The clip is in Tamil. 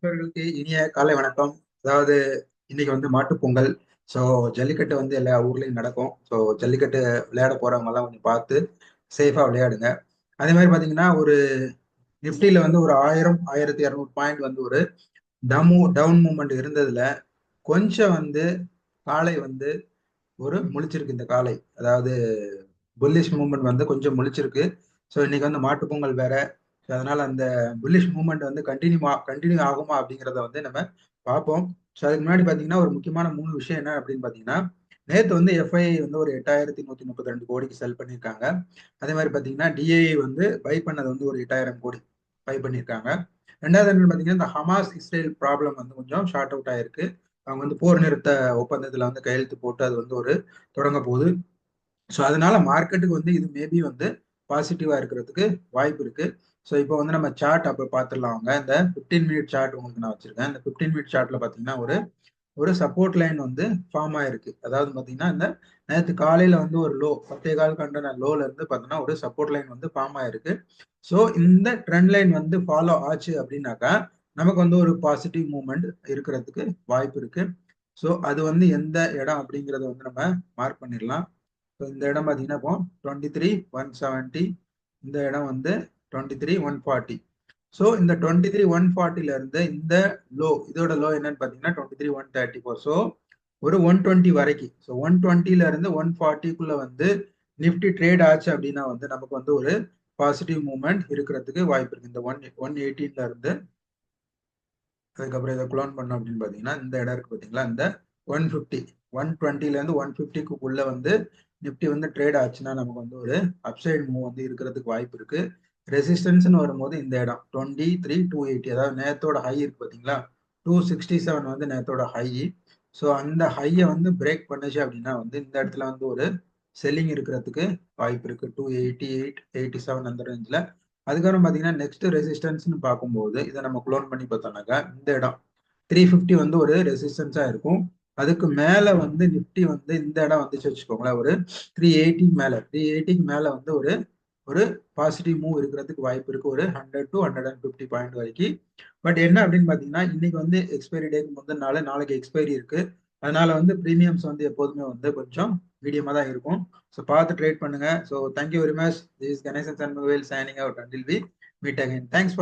நண்பர்களுக்கு இனிய காலை வணக்கம். அதாவது இன்னைக்கு வந்து மாட்டுப்பொங்கல் ஸோ ஜல்லிக்கட்டு வந்து எல்லா ஊர்லயும் நடக்கும். ஸோ ஜல்லிக்கட்டு விளையாட போறவங்க எல்லாம் கொஞ்சம் பார்த்து சேஃபா விளையாடுங்க. அதே மாதிரி பாத்தீங்கன்னா ஒரு நிப்டில வந்து ஒரு ஆயிரம் ஆயிரத்தி இரநூறு பாயிண்ட் வந்து ஒரு டமு டவுன் மூமெண்ட் இருந்ததுல கொஞ்சம் வந்து காலை வந்து ஒரு முழிச்சிருக்கு இந்த காலை. அதாவது புல்லிஷ் மூமெண்ட் வந்து கொஞ்சம் முழிச்சிருக்கு. ஸோ இன்னைக்கு வந்து மாட்டுப்பொங்கல் வேற. அதனால அந்த புல்லிஷ் மூமெண்ட் வந்து கண்டினியூ கண்டினியூ ஆகுமா அப்படிங்கிறத வந்து நம்ம பார்ப்போம். ஸோ அதுக்கு முன்னாடி பார்த்தீங்கன்னா ஒரு முக்கியமான மூணு விஷயம் என்ன அப்படின்னு பார்த்தீங்கன்னா நேற்று வந்து எஃப்ஐ வந்து ஒரு எட்டாயிரத்தி நூற்றி முப்பத்தி ரெண்டு கோடிக்கு செல் பண்ணியிருக்காங்க. அதே மாதிரி பார்த்தீங்கன்னா டிஏஐ வந்து பை பண்ணது வந்து ஒரு எட்டாயிரம் கோடி பை பண்ணியிருக்காங்க. ரெண்டாவது என்ன பார்த்தீங்கன்னா இந்த ஹமாஸ் இஸ்ரேல் ப்ராப்ளம் வந்து கொஞ்சம் ஷார்ட் அவுட் ஆயிருக்கு. அவங்க வந்து போர் நிறுத்த ஒப்பந்தத்தில் வந்து கையெழுத்து போட்டு அது வந்து ஒரு தொடங்க போகுது. ஸோ அதனால மார்க்கெட்டுக்கு வந்து இது மேபி வந்து பாசிட்டிவாக இருக்கிறதுக்கு வாய்ப்பு இருக்குது ஸோ இப்போ வந்து நம்ம சார்ட் அப்போ பார்த்துடலாம் அவங்க. இந்த ஃபிஃப்டீன் மினிட் சார்ட் உங்களுக்கு நான் வச்சிருக்கேன். இந்த ஃபிஃப்டீன் மினிட் சார்ட்ல பார்த்தீங்கன்னா ஒரு ஒரு சப்போர்ட் லைன் வந்து ஃபார்ம் ஆயிருக்கு. அதாவது பார்த்தீங்கன்னா இந்த நேற்று காலையில வந்து ஒரு லோ பத்தே கால் கண்ட லோல இருந்து பார்த்தீங்கன்னா ஒரு சப்போர்ட் லைன் வந்து ஃபார்ம் ஆயிருக்கு. ஸோ இந்த ட்ரெண்ட் லைன் வந்து ஃபாலோ ஆச்சு அப்படின்னாக்கா நமக்கு வந்து ஒரு பாசிட்டிவ் மூமெண்ட் இருக்கிறதுக்கு வாய்ப்பு இருக்கு. ஸோ அது வந்து எந்த இடம் அப்படிங்கிறத வந்து நம்ம மார்க் பண்ணிடலாம். ஸோ இந்த இடம் பார்த்தீங்கன்னா இப்போ டுவெண்ட்டி த்ரீ ஒன் செவன்ட்டி இந்த இடம் வந்து twenty three one forty so இந்த டுவெண்ட்டி த்ரீ ஒன் ஃபார்ட்டில இருந்து இந்த லோ இதோட லோ என்னன்னு பார்த்தீங்கன்னா twenty three one thirty four so ஒரு ஒன் டுவெண்ட்டி வரைக்கும் ஸோ ஒன் டுவெண்ட்டில இருந்து ஒன் ஃபார்ட்டிக்குள்ள வந்து நிஃப்டி ட்ரேட் ஆச்சு அப்படின்னா வந்து நமக்கு வந்து ஒரு பாசிட்டிவ் மூமெண்ட் இருக்கிறதுக்கு வாய்ப்பு இருக்கு. இந்த ஒன் ஒன் எயிட்டீன்ல இருந்து அதுக்கப்புறம் இதை குளோன் பண்ணோம் அப்படின்னு பார்த்தீங்கன்னா இந்த இடம் இருக்கு பார்த்தீங்களா இந்த ஒன் ஃபிஃப்டி ஒன் டுவெண்ட்டிலேருந்து ஒன் ஃபிஃப்டிக்குள்ள வந்து நிஃப்டி வந்து ட்ரேட் ஆச்சுன்னா நமக்கு வந்து ஒரு அப்சைட் மூவ் வந்து இருக்கிறதுக்கு வாய்ப்பு இருக்கு. ரெசிஸ்டன்ஸ்னு வரும்போது இந்த இடம். டுவெண்ட்டி த்ரீ டூ எயிட்டி அதாவது நேத்தோட ஹை இருக்கு பார்த்தீங்களா டூ சிக்ஸ்டி செவன் வந்து நேத்தோட ஹை ஸோ அந்த ஹையை வந்து பிரேக் பண்ணுச்சு அப்படின்னா வந்து இந்த இடத்துல வந்து ஒரு செல்லிங் இருக்கிறதுக்கு வாய்ப்பு இருக்கு. Two eighty eight eighty seven அந்த ரேஞ்சில் அதுக்கப்புறம் பார்த்தீங்கன்னா நெக்ஸ்ட் ரெசிஸ்டன்ஸ்னு பார்க்கும்போது இதை நம்ம குளோன் பண்ணி பார்த்தோம்னாக்கா இந்த இடம். த்ரீ ஃபிஃப்டி வந்து ஒரு ரெசிஸ்டன்ஸாக இருக்கும். அதுக்கு மேலே வந்து நிஃப்டி வந்து இந்த இடம் வந்துச்சு வச்சுக்கோங்களேன். ஒரு த்ரீ எயிட்டிக்கு மேலே. த்ரீ எயிட்டிக்கு மேலே வந்து ஒரு ஒரு பாசிட்டிவ் மூவ் இருக்கிறதுக்கு வாய்ப்பு இருக்கு. ஒரு hundred two hundred and fifty point வரைக்கும். பட் என்ன அப்படின்னு பார்த்தீங்கன்னா இன்னைக்கு வந்து எக்ஸ்பைரி டேக்கு முந்தின நாள் நாளைக்கு எக்ஸ்பைரி இருக்கு. அதனால வந்து ப்ரீமியம்ஸ் வந்து எப்போதுமே வந்து கொஞ்சம் மீடியமாக தான் இருக்கும். ஸோ பார்த்து ட்ரேட் பண்ணுங்க. So thank you very much this Ganesan Shanmugavel signing out until we meet again thanks for